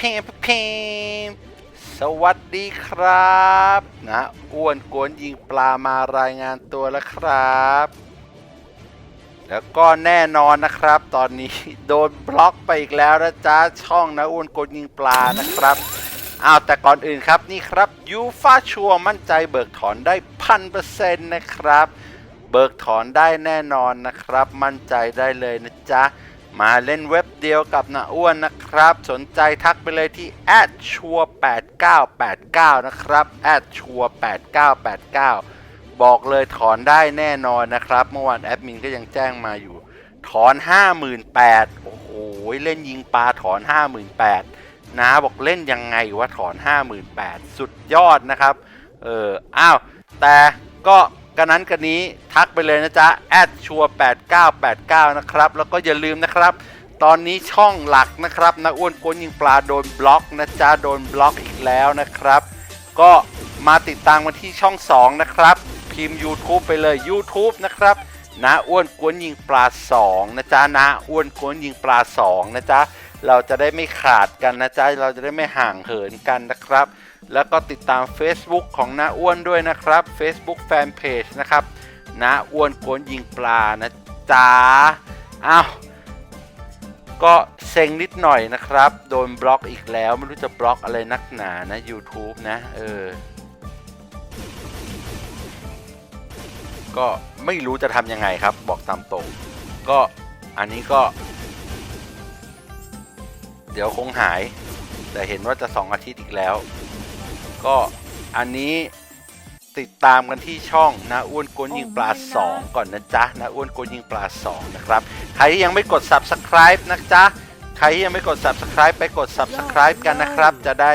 เพมเพมสวัสดีครับนะอ้วนกวนยิงปลามารายงานตัวแล้วครับ แล้วก็แน่นอนนะครับ ตอนนี้โดนบล็อกไปอีกแล้วนะจ๊ะช่องนะอ้วนกวนยิงปลานะครับอ้าวแต่ก่อนอื่นครับนี่ครับยูฟาชัวมั่นใจเบิกถอนได้พันเปอร์เซ็นต์นะครับ เบิกถอนได้แน่นอนนะครับ มั่นใจได้เลยนะจ๊ะ มาเล่นเว็บเดียวกับนาอ้วนนะครับ สนใจทักไปเลยที่ ชัว8989 นะครับ ชัว8989 บอกเลยถอนได้แน่นอนนะครับ เมื่อวานแอดมินก็ยังแจ้งมาอยู่ ถอน 58,000โอ้โห เล่นยิงปลาถอน 58,000นะบอกเล่นยังไงวะถอน 58,000 สุดยอดนะครับ เออ อ้าว แต่ก็ กันนั้นกันนี้ทักไปเลยนะจ๊ะแอดชัว8989 นะครับ แล้วก็อย่าลืมนะครับ ตอนนี้ช่องหลักนะครับนะอ้วนกวนยิงปลาโดนบล็อกนะจ๊ะโดนบล็อกอีกแล้วนะครับ ก็มาติดตามกันที่ช่อง 2 นะครับ พิมพ์ YouTube ไปเลย YouTube นะครับนะอ้วนกวนยิงปลา 2 นะจ๊ะนะอ้วนกวนยิงปลา 2 นะจ๊ะเราจะได้ไม่ขาดกันนะจ๊ะเราจะได้ไม่ห่างเหินกันนะครับ แล้วก็ติดตาม Facebook ของน้าอ้วนด้วยนะครับ Facebook Fanpage นะครับน้าอ้วนโกนยิงปลานะจ๊ะอ้าวก็เซ็งนิดหน่อยนะครับ โดนบล็อกอีกแล้วไม่รู้จะบล็อกอะไรนักหนานะ YouTube นะ เออ ก็ไม่รู้จะทำยังไงครับ บอกตามตรง ก็อันนี้ก็ เดี๋ยวคงหาย แต่เห็นว่าจะ2อาทิตย์อีกแล้ว ก็อันนี้ติดตามกันที่ช่องนะอ้วนกวนยิงปลา 2 ก่อนนะจ๊ะนะอ้วนกวนยิงปลา 2 นะครับ ใครที่ยังไม่กด subscribe นะจ๊ะ ใครที่ยังไม่กด subscribe ไปกด subscribe กันนะครับ จะได้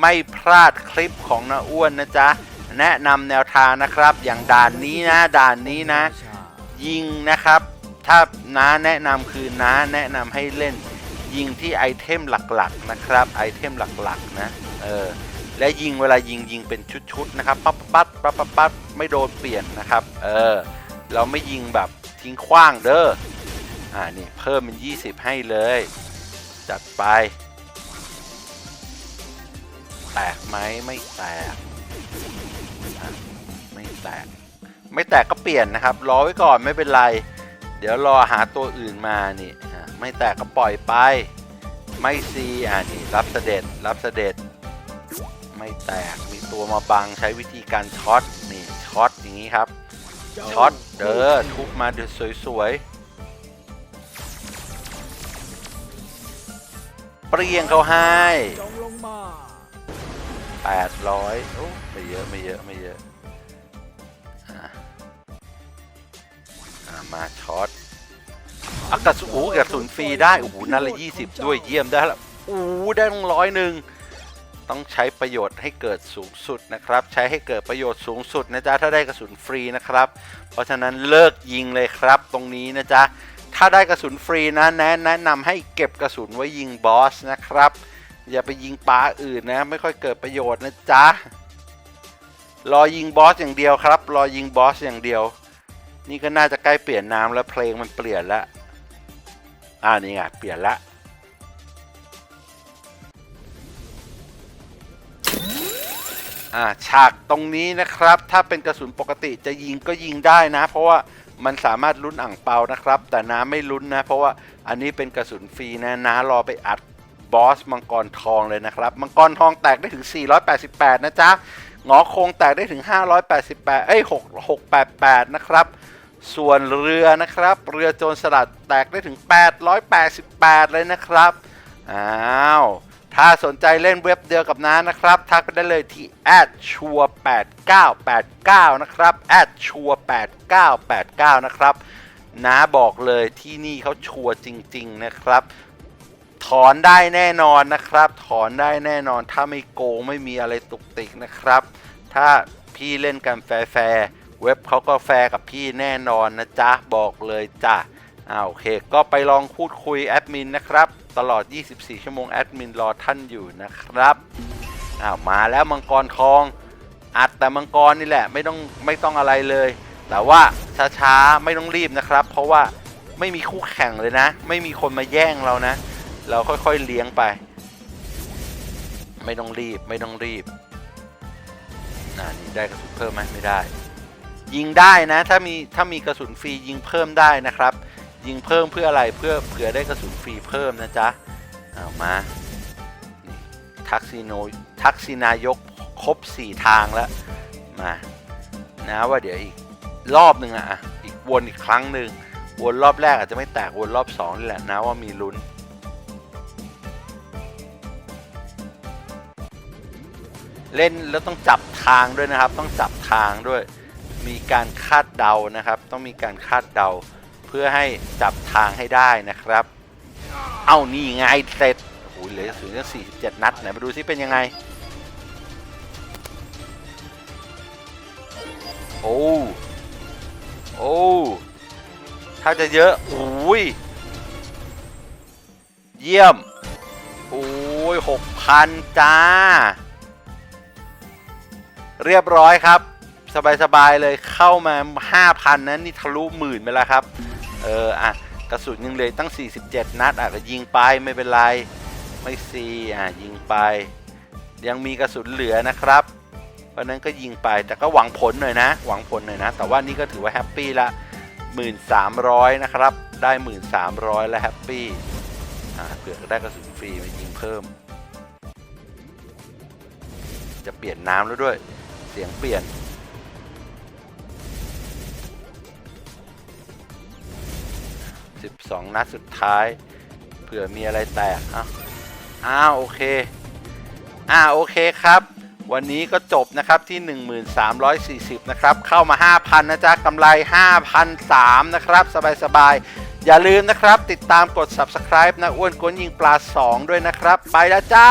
ไม่พลาดคลิปของนาอ้วนนะจ๊ะ แนะนำแนวทางนะครับ อย่างด่านนี้นะ ด่านนี้นะ ยิงนะครับ ถ้าน้าแนะนำคือน้าแนะนำให้เล่นยิงที่ไอเทมหลักๆนะครับ ไอเทมหลักๆนะ เออ และยิงเวลายิงยิงเป็นชุดๆนะครับปั๊บปั๊บปั๊บปั๊บปั๊บไม่โดนเปลี่ยนนะครับ เออ เราไม่ยิงแบบทิ้งขว้างเด้ออ่านี่เพิ่มเป็น 20 ให้เลย จัดไป แตกไหมไม่แตกไม่แตก ไม่แตกก็เปลี่ยนนะครับ รอไว้ก่อนไม่เป็นไร เดี๋ยวรอหาตัวอื่นมานี่ไม่แตกก็ปล่อยไป ไม่ซีอ่านี่รับเสด็จรับเสด็จ ไม่แตกมีตัวมาบังใช้วิธีการช็อตนี่ช็อตอย่างนี้ครับช็อตเด้อทุบมาเดี๋ยวสวยๆเปรี้ยงเขาให้จงลงมา800โอ้ไม่เยอะไม่เยอะไม่เยอะมาช็อตอากาศโอ้กระสุนฟรีได้โอ้โหนั่นละ20ด้วยเยี่ยมได้ละโอ้ได้ต้งร้อยหนึ่ง ต้องใช้ประโยชน์ให้เกิดสูงสุดนะครับ ใช้ให้เกิดประโยชน์สูงสุดนะจ๊ะถ้าได้กระสุนฟรีนะครับ เพราะฉะนั้นเลิกยิงเลยครับ ตรงนี้นะจ๊ะถ้าได้กระสุนฟรีนะแนะแนะนำให้เก็บกระสุนไว้ยิงบอสนะครับ อย่าไปยิงปลาอื่นนะ ไม่ค่อยเกิดประโยชน์นะจ๊ะรอยิงบอสอย่างเดียวครับรอยิงบอสอย่างเดียว นี่ก็น่าจะใกล้เปลี่ยนน้ำแล้วเพลงมันเปลี่ยนล้วอ่านี่ไงเปลี่ยนละ อ่าฉากตรงนี้นะครับ ถ้าเป็นกระสุนปกติจะยิงก็ยิงได้นะ เพราะว่ามันสามารถลุ้นอ่างเปานะครับ แต่น้าไม่ลุ้นนะ เพราะว่าอันนี้เป็นกระสุนฟรีนะน้ารอไปอัดบอสมังกรทองเลยนะครับ มังกรทองแตกได้ถึง 488 นะจ๊ะหงอโคงแตกได้ถึง 588 เอ้ย 6 688 นะครับ ส่วนเรือนะครับ เรือโจรสลัดแตกได้ถึง 888 เลยนะครับ อ้าว ถ้าสนใจเล่นเว็บเดียวกับน้านะครับ ทักไปได้เลยที่ชัว8989 นะครับชัว8989 นะครับน้าบอกเลยที่นี่เขาชัวร์จริง ๆ นะครับ ถอนได้แน่นอนนะครับ ถอนได้แน่นอน ถ้าไม่โกงไม่มีอะไรตุกติกนะครับ ถ้าพี่เล่นกันแฟร์เว็บเขาก็แฟร์กับพี่แน่นอนนะจ๊ะ บอกเลยจ้ะอ่าโอเค ก็ไปลองพูดคุยแอดมินนะครับ ตลอด 24 ชั่วโมงแอดมินรอท่านอยู่นะครับอ้าวมาแล้วมังกรทอง อัดแต่มังกรนี่แหละไม่ต้องไม่ต้องอะไรเลย แต่ว่าช้าๆไม่ต้องรีบนะครับ เพราะว่าไม่มีคู่แข่งเลยนะ ไม่มีคนมาแย่งเรานะ เราค่อยๆเลี้ยงไป ไม่ต้องรีบไม่ต้องรีบน่านี่ได้กระสุนเพิ่มไหมไม่ได้ ยิงได้นะ ถ้ามีถ้ามีกระสุนฟรียิงเพิ่มได้นะครับ ยิงเพิ่มเพื่ออะไรเพื่อเผื่อได้กระสุนฟรีเพิ่มนะจ๊ะเอามาทักซิโนทักซินายกครบ 4 ทางแล้วมานะว่าเดี๋ยวอีกรอบหนึ่งอะอะอีกวนอีกครั้งหนึ่งวนรอบแรกอาจจะไม่แตกวนรอบสองนี่แหละนะว่ามีลุ้นเล่นแล้วต้องจับทางด้วยนะครับ ต้องจับทางด้วย มีการคาดเดานะครับ ต้องมีการคาดเดา เพื่อให้จับทางให้ได้นะครับ เอานี่ไงเสร็จโอ้โหเหลือถึง47นัดไหนมาดูซิเป็นยังไง โอ้โอ้ถ้าจะเยอะโอ้ยเยี่ยม โอ้ยหกพันจ้า เรียบร้อยครับ สบาย ๆ เลยเข้ามา 5,000 นั้นนี่ทะลุหมื่นไปแล้วครับ เอออะกระสุนยังเหลยตั้ง 47 นัดอะก็ยิงไปไม่เป็นไรไม่ซีอะยิงไป ยังมีกระสุนเหลือนะครับ เพราะนั้นก็ยิงไปแต่ก็หวังผลหน่อยนะ หวังผลหน่อยนะ แต่ว่านี่ก็ถือว่าแฮปปี้ละ 1,300 นะครับ ได้ 1,300 แล้วแฮปปี้อ่าเผื่อได้กระสุนฟรีมายิงเพิ่ม จะเปลี่ยนน้ำแล้วด้วย เสียงเปลี่ยน 12 นัดสุดท้าย เผื่อมีอะไรแตกอ้าวอ้าวโอเคอ่าโอเคครับ วันนี้ก็จบนะครับที่ 1340 นะครับ เข้ามา 5,000 นะจ๊ะกำไร 5,003นะครับ สบายๆ อย่าลืมนะครับ ติดตามกด subscribe นะอ้วนกวนยิงปลา 2 ด้วยนะครับ ไปแล้วจ้า